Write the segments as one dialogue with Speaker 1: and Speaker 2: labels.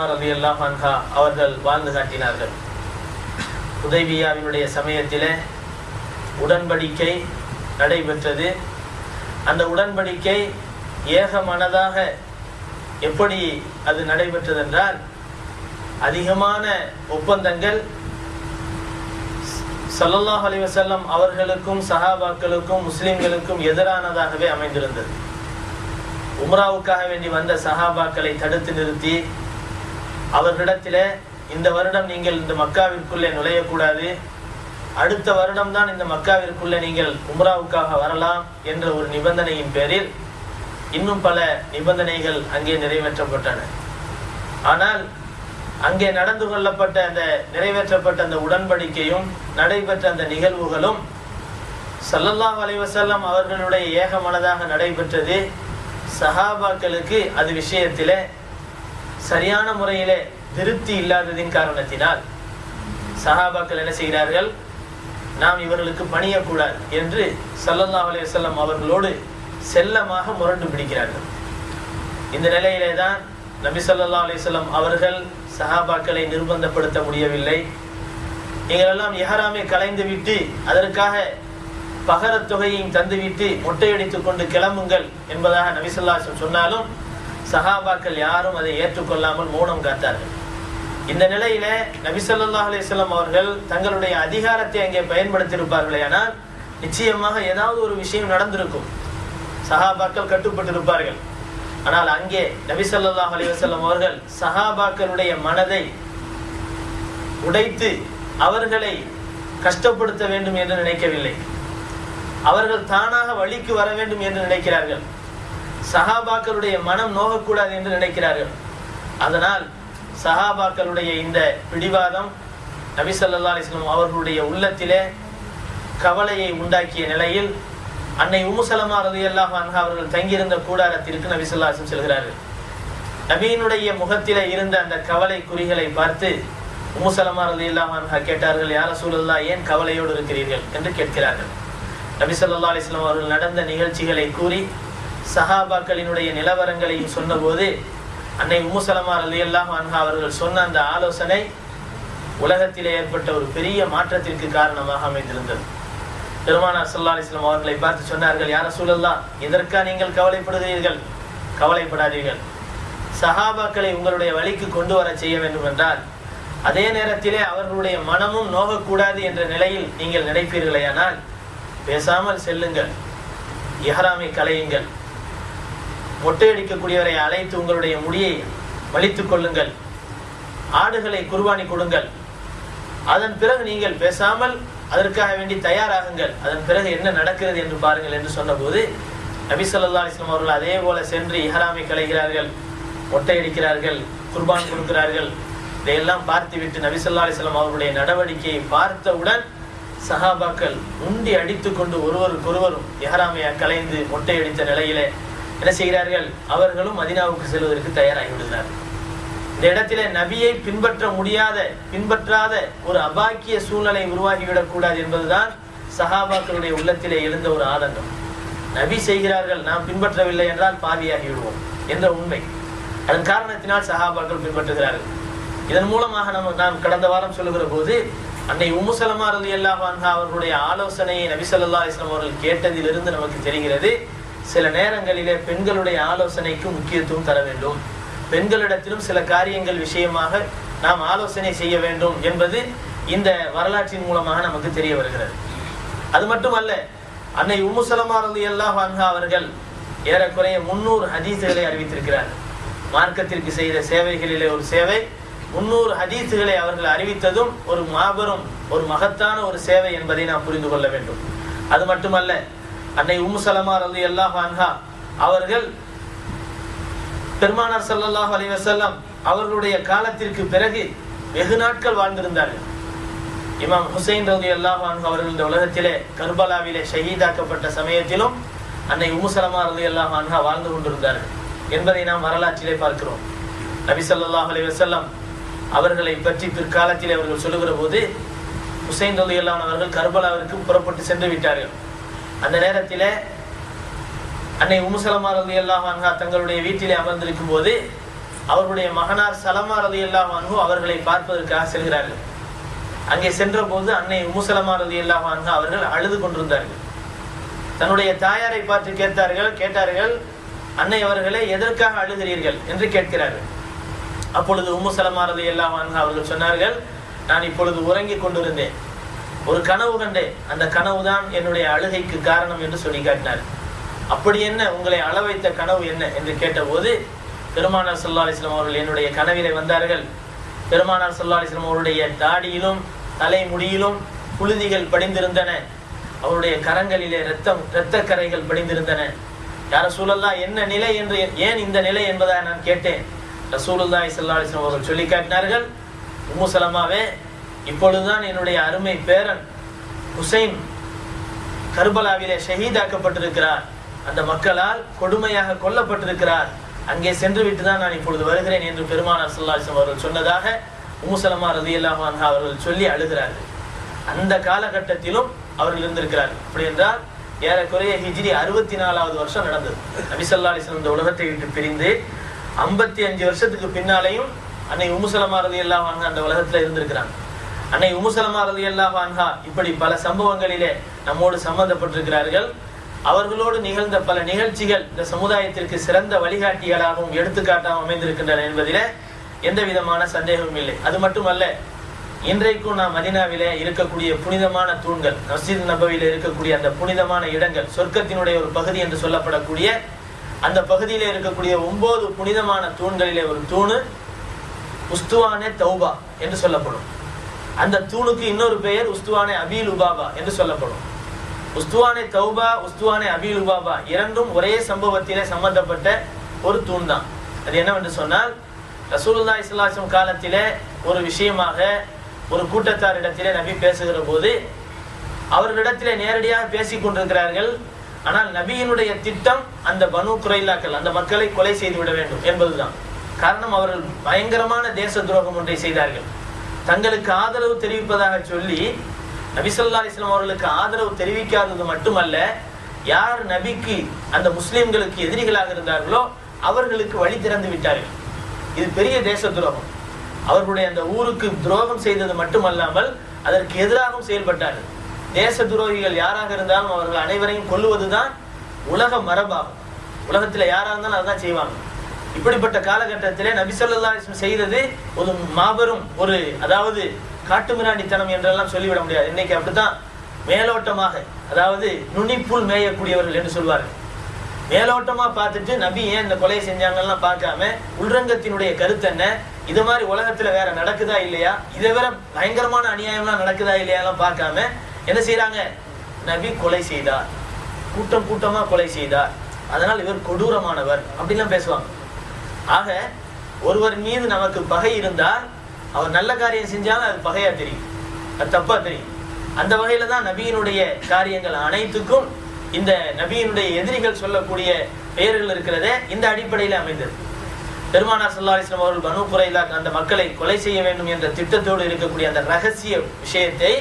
Speaker 1: ரவி அன்ஹா அவர்கள் வாழ்ந்து காட்டினார்கள். உதய்பியாவினுடைய சமயத்திலே உடன்படிக்கை நடைபெற்றது. அந்த உடன்படிக்கை ஏக மனதாக எப்படி அது நடைபெற்றது என்றால் அதிகமான ஒப்பந்தங்கள் சல்லல்லாஹ் அலைஹி வஸல்லம் அவர்களுக்கும் சஹாபாக்களுக்கும் முஸ்லிம்களுக்கும் எதிரானதாகவே அமைந்திருந்தது. உம்ராவுக்காக வேண்டி வந்த சஹாபாக்களை தடுத்து நிறுத்தி அவர்களிடத்திலே இந்த வருடம் நீங்கள் இந்த மக்காவிற்குள்ளே நுழையக்கூடாது. அடுத்த வருடம் தான் இந்த மக்காவிற்குள்ளே நீங்கள் உம்ராவுக்காக வரலாம் என்ற ஒரு நிபந்தனையின் பேரில் இன்னும் பல நிபந்தனைகள் அங்கே நிறைவேற்றப்பட்டன. ஆனால் அங்கே நடந்து கொள்ளப்பட்ட அந்த நிறைவேற்றப்பட்ட அந்த உடன்படிக்கையும் நடைபெற்ற அந்த நிகழ்வுகளும் சல்லல்லா அலைஹி அவர்களுடைய ஏகமனதாக நடைபெற்றது. சஹாபாக்களுக்கு அது விஷயத்திலே சரியான முறையிலே திருப்தி இல்லாததின் காரணத்தினால் சஹாபாக்கள் என்ன செய்கிறார்கள்? நாம் இவர்களுக்கு பணியக்கூடாது என்று சல்லல்லா அலைஹி அவர்களோடு செல்லமாக முரண்டு பிடிக்கிறார்கள். இந்த நிலையிலே தான் நபி சொல்லா அலைஹி அவர்கள் சஹாபாக்களை நிர்பந்தப்படுத்த முடியவில்லை. எங்களெல்லாம் எஹராமே கலைந்து விட்டு அதற்காக பகரத் தொகையையும் தந்துவிட்டு மொட்டையடித்துக் கொண்டு கிளம்புங்கள் என்பதாக நபி சொன்னாலும் சஹாபாக்கள் யாரும் அதை ஏற்றுக்கொள்ளாமல் மௌனம் காத்தார்கள். இந்த நிலையில நபிசல்லா அலிஸ்லாம் அவர்கள் தங்களுடைய அதிகாரத்தை அங்கே பயன்படுத்தியிருப்பார்களே ஆனால் நிச்சயமாக ஏதாவது ஒரு விஷயம் நடந்திருக்கும். சஹாபாக்கள் கட்டுப்பட்டிருப்பார்கள். ஆனால் அங்கே நபி அலிவசல்லம் அவர்கள் சஹாபாக்களுடைய மனதை உடைத்து அவர்களை கஷ்டப்படுத்த வேண்டும் என்று நினைக்கவில்லை. அவர்கள் தானாக வழிக்கு வர வேண்டும் என்று நினைக்கிறார்கள். சஹாபாக்களுடைய மனம் நோகக்கூடாது என்று நினைக்கிறார்கள். அதனால் சஹாபாக்களுடைய இந்த பிடிவாதம் நபி ஸல்லல்லாஹு அவர்களுடைய உள்ளத்திலே கவலையை உண்டாக்கிய நிலையில் அன்னை உமுசலமா சலமா ரலியல்லாஹு அன்ஹா அவர்கள் தங்கியிருந்த கூடாரத்திற்கு நபி ஸல்லல்லாஹு செல்கிறார்கள். நபியினுடைய முகத்திலே இருந்த அந்த கவலை குறிகளை பார்த்து உமுசலமா சலமா ரலியல்லாஹு அன்ஹா கேட்டார்கள் யார சூழல்லா ஏன் கவலையோடு இருக்கிறீர்கள்? என்று கேட்கிறார்கள். நபி ஸல்லல்லாஹு அவர்கள் நடந்த நிகழ்ச்சிகளை கூறி சஹாபாக்களினுடைய நிலவரங்களையும் சொன்னபோது அன்னை உம்மு சலமா அல்லாம் அன்ஹா அவர்கள் சொன்ன அந்த ஆலோசனை உலகத்திலே ஏற்பட்ட ஒரு பெரிய மாற்றத்திற்கு காரணமாக அமைந்திருந்தது. பெருமானார் சல்லா அலிஸ்லாம் அவர்களை பார்த்து சொன்னார்கள் யார சூழல்லாம் எதற்கா நீங்கள் கவலைப்படுகிறீர்கள்? கவலைப்படாதீர்கள். சஹாபாக்களை உங்களுடைய வழிக்கு கொண்டு வர செய்ய வேண்டும் என்றால் அதே நேரத்திலே அவர்களுடைய மனமும் நோகக்கூடாது என்ற நிலையில் நீங்கள் நினைப்பீர்களேயானால் பேசாமல் செல்லுங்கள். இஹராமை கலையுங்கள் மொட்டையடிக்கக்கூடியவரை அழைத்து உங்களுடைய முடியை வலித்துக் கொள்ளுங்கள். ஆடுகளை குர்பானி கொடுங்கள். அதன் பிறகு நீங்கள் பேசாமல் அதற்காக வேண்டி தயாராகுங்கள். அதன் பிறகு என்ன நடக்கிறது என்று பாருங்கள் என்று சொன்னபோது நபி ஸல்லல்லாஹு அவர்கள் அதே போல சென்று இஹராமை கலைகிறார்கள் மொட்டையடிக்கிறார்கள் குர்பான் கொடுக்கிறார்கள். இதையெல்லாம் பார்த்துவிட்டு நபிசல்லா அலிஸ்லாம் அவர்களுடைய நடவடிக்கையை பார்த்தவுடன் சஹாபாக்கள் உண்டி அடித்துக்கொண்டு ஒருவருக்கொருவரும் இஹ்ராமையை கலைந்து மொட்டையடித்த நிலையிலே என்ன செய்கிறார்கள்? அவர்களும் மதினாவுக்கு செல்வதற்கு தயாராகிவிடுகிறார்கள் இந்த இடத்திலே நபியை பின்பற்ற முடியாத பின்பற்றாத ஒரு அபாக்கிய சூழ்நிலை உருவாகிவிடக் கூடாது என்பதுதான் சஹாபாக்களுடைய உள்ளத்திலே எழுந்த ஒரு ஆதங்கம். நபி செய்கிறார்கள் நாம் பின்பற்றவில்லை என்றால் பாவியாகி விடுவோம் என்ற உண்மை. அதன் காரணத்தினால் சஹாபாக்கள் பின்பற்றுகிறார்கள். இதன் மூலமாக நம்ம நாம் கடந்த வாரம் சொல்லுகிற போது அன்னை உம்மு ரலி ரலியல்லாஹு அவர்களுடைய ஆலோசனையை நபி ஸல்லல்லாஹு அலைஹி அவர்கள் கேட்டதிலிருந்து நமக்கு தெரிகிறது. சில நேரங்களிலே பெண்களுடைய ஆலோசனைக்கு முக்கியத்துவம் தர வேண்டும். பெண்களிடத்திலும் சில காரியங்கள் விஷயமாக நாம் ஆலோசனை செய்ய வேண்டும் என்பது இந்த வரலாற்றின் மூலமாக நமக்கு தெரிய வருகிறது. அது மட்டுமல்ல அன்னை உம்மு எல்லாம் ரலியல்லாஹு அவர்கள் ஏறக்குறைய முன்னூறு ஹதீஸுகளை அறிவித்திருக்கிறார்கள் மார்க்கத்திற்கு செய்த சேவைகளிலே ஒரு சேவை முன்னூறு ஹதீஸுகளை அவர்கள் அறிவித்ததும் ஒரு மாபெரும் ஒரு மகத்தான ஒரு சேவை என்பதை நாம் புரிந்து கொள்ள வேண்டும். அது மட்டுமல்ல அன்னை உம்மு சலமா ரலி அல்லாஹ் அன்ஹா அவர்கள் பெருமானார் சல்லாஹ் அலைஹி அவர்களுடைய காலத்திற்கு பிறகு வெகு நாட்கள் வாழ்ந்திருந்தார்கள். இமாம் ஹுசைன் ரலி அல்லாஹ் அவர்கள் இந்த உலகத்திலே கர்பலாவிலே ஷஹீதாக்கப்பட்ட சமயத்திலும் அன்னை உமுசலமா சலமா ரலி அல்லாஹ் அன்ஹா வாழ்ந்து கொண்டிருந்தார்கள் என்பதை நாம் வரலாற்றிலே பார்க்கிறோம். நபி ஸல்லல்லாஹு அலி வஸல்லம் அவர்களை பற்றி பிற்காலத்தில் அவர்கள் சொல்லுகிற போது ஹுசைன் ரலி அல்லாஹ் அவர்கள் கர்பலாவிற்கு புறப்பட்டு சென்று விட்டார்கள். அந்த நேரத்தில் அன்னை உமுசலமா ரதி அல்லாஹ் அன்ஹா தங்களுடைய வீட்டிலே அமர்ந்திருக்கும் போது அவர்களுடைய மகனார் சலமா ரதி அல்லாஹ் அவர்களை பார்ப்பதற்காக செல்கிறார்கள். அங்கே சென்ற போது அன்னை உமுசலமா ரதி அல்லாஹ் அவர்கள் அழுது கொண்டிருந்தார்கள். தன்னுடைய தாயாரை பார்த்து கேட்டார்கள் கேட்டார்கள் அன்னை அவர்களே எதற்காக அழுகிறீர்கள்? என்று கேட்கிறார்கள். அப்பொழுது உமுசலமா சலமா ரதி அல்லாஹ் அவர்கள் சொன்னார்கள் நான் இப்பொழுது உறங்கிக் கொண்டிருந்தேன். ஒரு கனவு கண்டேன். அந்த கனவுதான் என்னுடைய அழுகைக்கு காரணம் என்று சொல்லி காட்டினார். அப்படி என்ன? உங்களை அள வைத்த கனவு என்ன? என்று கேட்டபோது பெருமானார் சல்லா அலிஸ்லாம் அவர்கள் என்னுடைய கனவிலே வந்தார்கள். பெருமானார் சல்லா அலிஸ்லாம் அவருடைய தாடியிலும் தலைமுடியிலும் புழுதிகள் படிந்திருந்தன. அவருடைய கரங்களிலே ரத்தம் இரத்த கரைகள் படிந்திருந்தன. யார சூழல்லா என்ன நிலை என்று ஏன் இந்த நிலை என்பதாக நான் கேட்டேன். ரசூலுல்லாய் சல்லா அலைஹி அவர்கள் சொல்லி காட்டினார்கள். உம்மு சலமாவே இப்பொழுதுதான் என்னுடைய அருமை பேரன் ஹுசைன் கர்பலாவிலே ஷஹீதாக்கப்பட்டிருக்கிறார். அந்த மக்களால் கொடுமையாக கொல்லப்பட்டிருக்கிறார். அங்கே சென்று விட்டு தான் நான் இப்பொழுது வருகிறேன் என்று பெருமானார் சல்லாஹம் அவர்கள் சொன்னதாக உமுசலமா ரதி அல்லாஹ் அவர்கள் சொல்லி அழுகிறார்கள். அந்த காலகட்டத்திலும் அவர்கள் இருந்திருக்கிறார்கள். அப்படி என்றால் ஏறக்குறைய ஹிஜ்ரி அறுபத்தி நாலாவது வருஷம் நடந்தது. நபி இந்த உலகத்தை விட்டு பிரிந்து ஐம்பத்தி அஞ்சு வருஷத்துக்கு பின்னாலேயும் அன்னை உமுசலமா ரதி அல்லாஹ் அந்த உலகத்துல இருந்திருக்கிறாங்க. அன்னை உமுசலமா ரதி அல்லா அன்ஹா இப்படி பல சம்பவங்களிலே நம்மோடு சம்பந்தப்பட்டிருக்கிறார்கள். அவர்களோடு நிகழ்ந்த பல நிகழ்ச்சிகள் இந்த சமுதாயத்திற்கு சிறந்த வழிகாட்டிகளாகவும் எடுத்துக்காட்டாகவும் அமைந்திருக்கின்றன என்பதிலே எந்த விதமான சந்தேகமும் இல்லை. அது மட்டுமல்ல இன்றைக்கும் நாம் மதினாவிலே இருக்கக்கூடிய புனிதமான தூண்கள் மஸ்ஜித் நபவியில் இருக்கக்கூடிய அந்த புனிதமான இடங்கள் சொர்க்கத்தினுடைய ஒரு பகுதி என்று சொல்லப்படக்கூடிய அந்த பகுதியில் இருக்கக்கூடிய ஒன்பது புனிதமான தூண்களிலே ஒரு தூணு உஸ்துவானே தௌபா என்று சொல்லப்படும். அந்த தூணுக்கு இன்னொரு பெயர் உஸ்துவானே அபீல் உபாபா என்று சொல்லப்படும். உஸ்துவானே தௌபா உஸ்துவானே அபீல் உபாபா இரண்டும் ஒரே சம்பவத்திலே சம்பந்தப்பட்ட ஒரு தூண் தான் அது என்னவென்று சொன்னால் ரசூலுல்லா இஸ்லாசம் காலத்திலே ஒரு விஷயமாக ஒரு கூட்டத்தாரிடத்திலே நபி பேசுகிற போது அவர்களிடத்திலே நேரடியாக பேசி கொண்டிருக்கிறார்கள். ஆனால் நபியினுடைய திட்டம் அந்த பனு குறைலாக்கள் அந்த மக்களை கொலை செய்து விட வேண்டும் என்பதுதான். காரணம் அவர்கள் பயங்கரமான தேச துரோகம் ஒன்றை செய்தார்கள். தங்களுக்கு ஆதரவு தெரிவிப்பதாக சொல்லி நபிசல்லா இஸ்லாம் அவர்களுக்கு ஆதரவு தெரிவிக்காதது மட்டுமல்ல யார் நபிக்கு அந்த முஸ்லீம்களுக்கு எதிரிகளாக இருந்தார்களோ அவர்களுக்கு வழி திறந்து விட்டார்கள். இது பெரிய தேச துரோகம். அவர்களுடைய அந்த ஊருக்கு துரோகம் செய்தது மட்டுமல்லாமல் அதற்கு எதிராகவும் செயல்பட்டார்கள். தேச துரோகிகள் யாராக இருந்தாலும் அவர்கள் அனைவரையும் கொல்லுவதுதான் உலக மரபாகும். உலகத்தில் யாராக இருந்தாலும் அதான் செய்வாங்க. இப்படிப்பட்ட காலகட்டத்திலே நபிசல்லா செய்தது ஒரு மாபெரும் ஒரு அதாவது காட்டுமிராண்டித்தனம் என்றெல்லாம் சொல்லிவிட முடியாது. இன்னைக்கு அப்படித்தான். மேலோட்டமாக அதாவது நுனிப்புல் மேயக்கூடியவர்கள் என்று சொல்வார்கள். மேலோட்டமா பார்த்துட்டு நபி ஏன் இந்த கொலையை செஞ்சாங்கலாம் பார்க்காம உள்ரங்கத்தினுடைய கருத்து என்ன? இது மாதிரி உலகத்துல வேற நடக்குதா இல்லையா? இதை வேற பயங்கரமான அநியாயம்லாம் நடக்குதா இல்லையாலாம் பார்க்காம என்ன செய்யறாங்க நபி கொலை செய்தார். கூட்டம் கூட்டமா கொலை செய்தார். அதனால் இவர் கொடூரமானவர் அப்படிலாம் பேசுவாங்க. ஆக ஒருவர் மீது நமக்கு பகை இருந்தால் அவர் நல்ல காரியம் செஞ்சாலும் அது பகையா தெரியும். அது தப்பா தெரியும். அந்த வகையில தான் நபியினுடைய காரியங்கள் அனைத்துக்கும் இந்த நபியினுடைய எதிரிகள் சொல்லக்கூடிய பெயர்கள் இருக்கிறதே இந்த அடிப்படையில் அமைந்தது. பெருமானா சல்லா அலிஸ்லாம் அவர்கள் பனு குறைலா அந்த மக்களை கொலை செய்ய வேண்டும் என்ற திட்டத்தோடு இருக்கக்கூடிய அந்த ரகசிய விஷயத்தை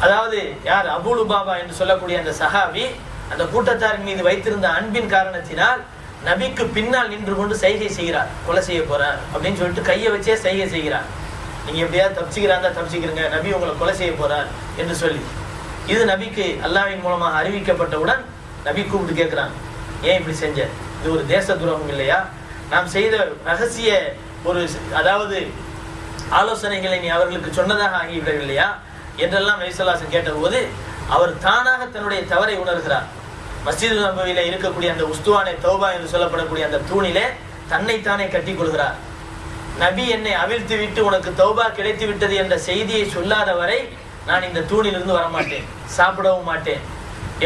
Speaker 1: அதாவது யார்? அபுலு பாபா என்று சொல்லக்கூடிய அந்த சஹாபி அந்த கூட்டத்தாரின் மீது வைத்திருந்த அன்பின் காரணத்தினால் நபிக்கு பின்னால் நின்று கொண்டு செய்கை செய்கிறார். கொலை செய்ய போறார் அப்படின்னு சொல்லிட்டு கையை வச்சே செய்கை செய்கிறார். நீங்க எப்படியாவது தப்பிச்சுக்கிறாந்தா தப்பிச்சுக்கிறீங்க. நபி உங்களை கொலை செய்ய போறார் என்று சொல்லி. இது நபிக்கு அல்லாவின் மூலமாக அறிவிக்கப்பட்டவுடன் நபி கூப்பிட்டு கேட்கிறாங்க. ஏன் இப்படி செஞ்ச? இது ஒரு தேச துரோகம் இல்லையா? நாம் செய்த ரகசிய ஒரு அதாவது ஆலோசனைகளை நீ அவர்களுக்கு சொன்னதாக ஆகிவிடவில்லையா என்றெல்லாம் நபிசல்லாசன் கேட்டபோது அவர் தானாக தன்னுடைய தவறை உணர்கிறார். மஸ்ஜிது நபவியில இருக்கக்கூடிய அந்த உஸ்துவானை தௌபா என்று சொல்லப்படக்கூடிய அந்த தூணிலே தன்னைத்தானே கட்டிக் கொள்கிறார் நபி என்னை அவிழ்த்து விட்டு உனக்கு தௌபா கிடைத்து விட்டது என்ற செய்தியை சொல்லாத வரை நான் இந்த தூணிலிருந்து வரமாட்டேன் சாப்பிடவும் மாட்டேன்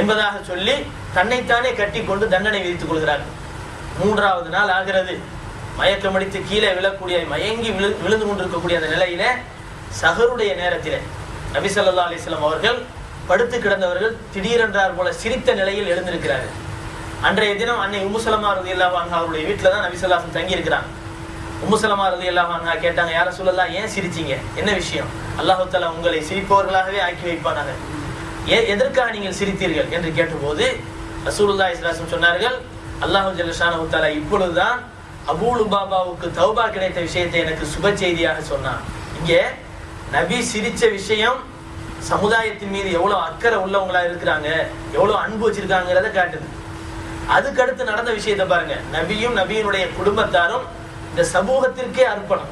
Speaker 1: என்பதாக சொல்லி தன்னைத்தானே கட்டி கொண்டு தண்டனை விதித்துக் கொள்கிறார். மூன்றாவது நாள் ஆகிறது. மயக்கமடித்து கீழே விழக்கூடிய மயங்கி விழு விழுந்து கொண்டிருக்கக்கூடிய அந்த நிலையில சகருடைய நேரத்திலே நபி ஸல்லல்லாஹு அலிஸ்லாம் அவர்கள் படுத்து கிடந்தவர்கள் திடீரென்றார் போல சிரித்த நிலையில் எழுந்திருக்கிறார்கள். அன்றைய தினம் அன்னை உமுசலமா ரலியல்லாஹு அன்ஹா அவருடைய வீட்டில் தான் நபி தங்கியிருக்கிறாங்க. உமுசலமா இருக்கிறாங்க உம்முசலமா கேட்டாங்க யார சொல்லலாம் ஏன் சிரிச்சீங்க? என்ன விஷயம்? அல்லாஹால உங்களை சிரிப்பவர்களாகவே ஆக்கி வைப்பானாங்க ஏ எதற்காக நீங்கள் சிரித்தீர்கள்? என்று கேட்டபோது ரசூலுல்லாஹி ஸல்லல்லாஹு சொன்னார்கள் அல்லாஹு ஜல்லஷானஹு தஆலா இப்பொழுதுதான் அபூலு பாபாவுக்கு தௌபா கிடைத்த விஷயத்தை எனக்கு சுப செய்தியாக சொன்னான். இங்கே நபி சிரிச்ச விஷயம் சமுதாயத்தின் மீது எவ்வளவு அக்கறை உள்ளவங்களா இருக்கிறாங்க எவ்வளவு அன்பு வச்சிருக்காங்கிறத காட்டுது. அதுக்கடுத்து நடந்த விஷயத்தை பாருங்க. நபியும் நபியினுடைய குடும்பத்தாரும் இந்த சமூகத்திற்கே அர்ப்பணம்.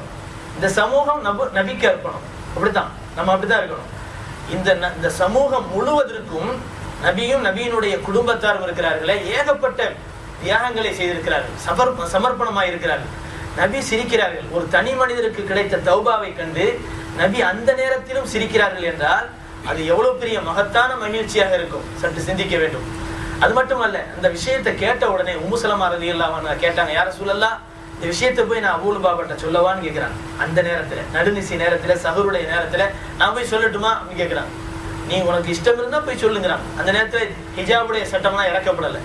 Speaker 1: இந்த சமூகம் நபு நபிக்கு அர்ப்பணம். அப்படித்தான். நம்ம அப்படித்தான் இருக்கணும். இந்த ந- இந்த சமூகம் முழுவதற்கும் நபியும் நபியினுடைய குடும்பத்தாரும் இருக்கிறார்களே. ஏகப்பட்ட தியாகங்களை செய்திருக்கிறார்கள். சமர் சமர்ப்பணமாக இருக்கிறார்கள் நபி சிரிக்கிறார்கள். ஒரு தனி மனிதருக்கு கிடைத்த தௌபாவை கண்டு நபி அந்த நேரத்திலும் சிரிக்கிறார்கள் என்றால் அது எவ்வளவு பெரிய மகத்தான மகிழ்ச்சியாக இருக்கும். சற்று சிந்திக்க வேண்டும். அது மட்டுமல்ல அந்த விஷயத்தை கேட்ட உடனே உமுசலமா ரதி கேட்டாங்க யார சொல்லலா இந்த விஷயத்தை போய் நான் அபூல் பாபாட்ட சொல்லவான்னு கேட்கிறான் அந்த நேரத்துல நடுநிசி நேரத்துல சகருடைய நேரத்துல நான் போய் சொல்லட்டுமா? அப்படின்னு கேட்கிறான் நீ உனக்கு இஷ்டம் இருந்தா போய் சொல்லுங்கிறான். அந்த நேரத்துல ஹிஜாபுடைய சட்டம்லாம் இறக்கப்படலை.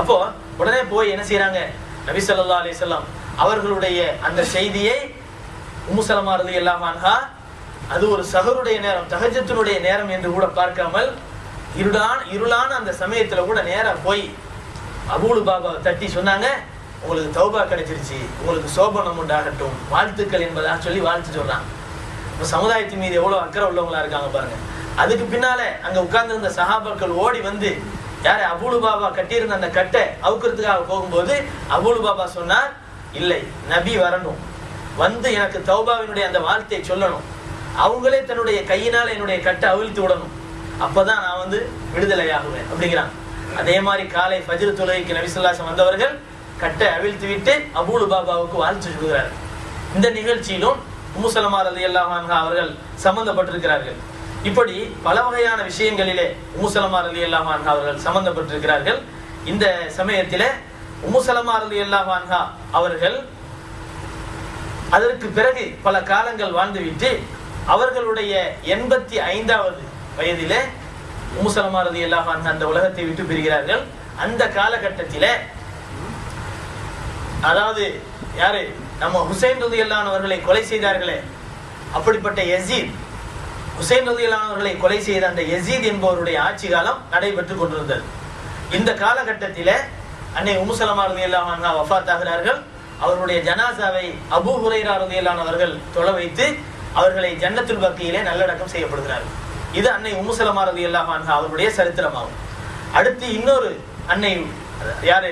Speaker 1: அப்போ உடனே போய் என்ன செய்யறாங்க நபி ஸல்லல்லாஹு அலைஹி அவர்களுடைய அந்த செய்தியை உமுசலமா ரதி அன்ஹா அது ஒரு சகருடைய நேரம் தகஜத்தினுடைய நேரம் என்று கூட பார்க்காமல் இருளான இருளான அந்த சமயத்துல கூட நேரம் போய் அபூலு பாபாவை தட்டி சொன்னாங்க உங்களுக்கு தௌபா கிடைச்சிருச்சு உங்களுக்கு சோபனம் உண்டாகட்டும் வாழ்த்துக்கள் என்பதாக சொல்லி வாழ்த்து சொல்றாங்க இப்போ சமுதாயத்தின் மீது எவ்வளோ அக்கறை உள்ளவங்களா இருக்காங்க பாருங்க. அதுக்கு பின்னால அங்க உட்கார்ந்துருந்த சகாபாக்கள் ஓடி வந்து யாரு அபூலு பாபா கட்டியிருந்த அந்த கட்டை அவுக்கிறதுக்காக போகும்போது அபூலு பாபா சொன்னார் இல்லை நபி வரணும். வந்து எனக்கு தௌபாவினுடைய அந்த வாழ்த்தையை சொல்லணும். அவங்களே தன்னுடைய கையினால் என்னுடைய கட்டை அவிழ்த்து விடணும். அப்பதான் நான் வந்து விடுதலை ஆகுவேன் அப்படிங்கிறாங்க. அதே மாதிரி காலை ஃபஜ்ர் தொழுகைக்கு நபிசுல்லாசம் வந்தவர்கள் கட்டை அவிழ்த்து விட்டு அபூலு பாபாவுக்கு வாழ்த்து சொல்கிறார்கள் இந்த நிகழ்ச்சியிலும் உம்முசலமா அலி அன்ஹா அவர்கள் சம்பந்தப்பட்டிருக்கிறார்கள். இப்படி பல வகையான விஷயங்களிலே உமுசலமார் அலி அல்லாஹான்ஹா அவர்கள் சம்பந்தப்பட்டிருக்கிறார்கள். இந்த சமயத்திலே உமுசலமார் அலி அல்லாஹான்ஹா அவர்கள் அதற்கு பிறகு பல காலங்கள் வாழ்ந்துவிட்டு அவர்களுடைய எண்பத்தி ஐந்தாவது வயதிலே உம்முசலமா ரலியல்லாஹு அந்த உலகத்தை விட்டு பிரிகிறார்கள். அந்த காலகட்டத்தில அதாவது யாரு? நம்ம ஹுசைன் ரதியல்லான் அவர்களை கொலை செய்தார்களே. அப்படிப்பட்ட எசீத் ஹுசைன் ரதியல்லான் அவர்களை கொலை செய்த அந்த எசீத் என்பவருடைய ஆட்சி காலம் நடைபெற்றுக் கொண்டிருந்தது. இந்த காலகட்டத்திலே அன்னை உமுசலமா ரதியல்லாஹு அன்ஹா வஃபாத் ஆகிறார்கள். அவருடைய ஜனாசாவை அபூ ஹுரைரா ரதியல்லான் அவர்கள் தொலை வைத்து அவர்களை ஜன்னத்துல் பக்தியிலே நல்லடக்கம் செய்யப்படுகிறார்கள். இது அன்னை உமுசலமா ரதியல்லாஹு அவருடைய சரித்திரமாகும். அடுத்து இன்னொரு அன்னை யாரு?